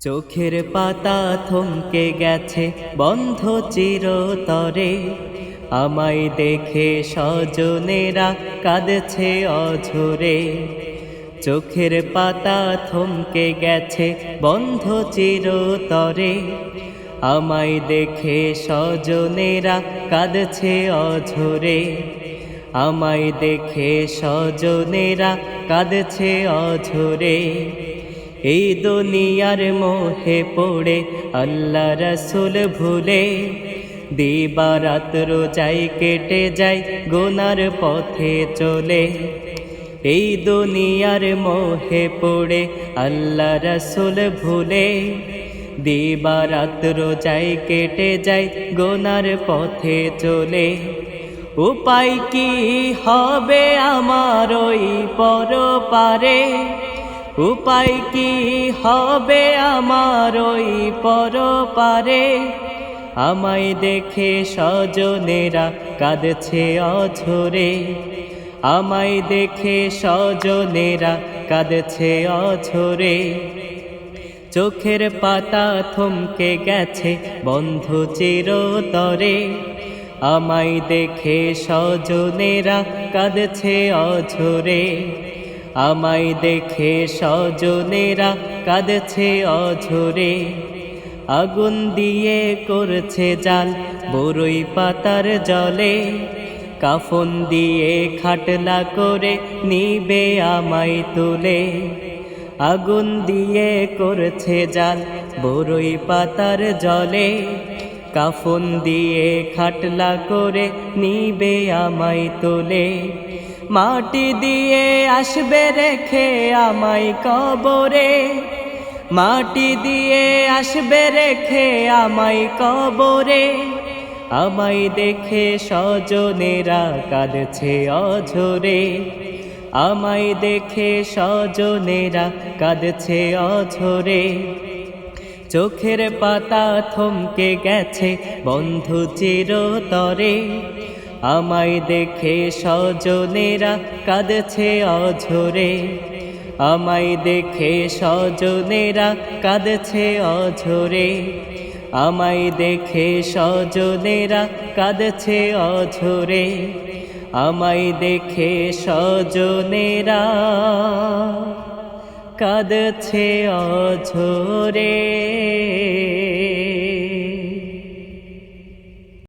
চোখের পাতা থমকে গেছে বন্ধ চিরতরে। আমায় দেখে স্বজনেরা কাঁদছে অঝরে। চোখের পাতা থমকে গেছে বন্ধ চিরতরে। আমায় দেখে স্বজনেরা কাঁদছে অঝরে। আমায় দেখে স্বজনেরা কাঁদছে অঝরে। এই দুনিয়ার মোহে পড়ে আল্লাহ রসুল ভুলে। দিবারাত্র যাই কেটে যায় গোনার পথে চলে। এই দুনিয়ার মোহে পড়ে আল্লাহ রসুল ভুলে। দিবারাত্র যাই কেটে যায় গোনার পথে চলে। উপায় কি হবে আমার ওই পর পারে উপায় কি হবে আমার ওই পর পারে আমায় দেখে স্বজনেরা কাঁদছে অঝরে। আমায় দেখে স্বজনেরা কাঁদছে অঝরে। চোখের পাতা থমকে গেছে বন্ধু চিরতরে। আমায় দেখে স্বজনেরা কাঁদছে অঝরে। আমায় দেখে স্বজনেরা কাঁদছে অঝরে। আগুন দিয়ে করছে জাল বরই পাতার জলে। কাফন দিয়ে খাটলা করে নিবে আমায় তুলে। আগুন দিয়ে করছে জাল বরই পাতার জলে। কাফন দিয়ে খাটলা করে নিবে আমায় তোলে। মাটি দিয়ে আসবে রেখে আমায় কবরে। মাটি দিয়ে আসবে রেখে আমায় কবরে। আমায় দেখে স্বজনেরা কাঁদছে অঝরে। আমায় দেখে স্বজনেরা কাঁদছে অঝরে। চোখের পাতা থমকে গেছে বন্ধু চিরতরে। আমায় দেখে স্বজনেরা কাঁদছে অঝরে। আমায় দেখে স্বজনেরা কাঁদছে অঝরে। আমায় দেখে স্বজনেরা কাঁদছে অঝরে। আমায় দেখে স্বজনেরা কাঁদছে অঝরে।